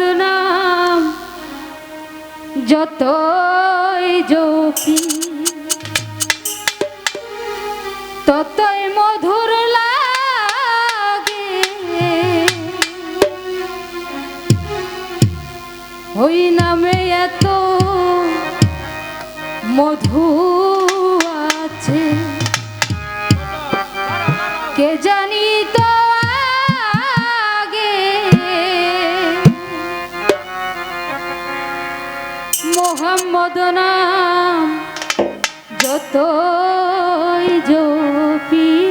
সতনাম যতই যৌপি ততই মধুর লাগে। ওই নামে এত মধু আছে। কে জানি তো মোহাম্মদ নাম যতই জপি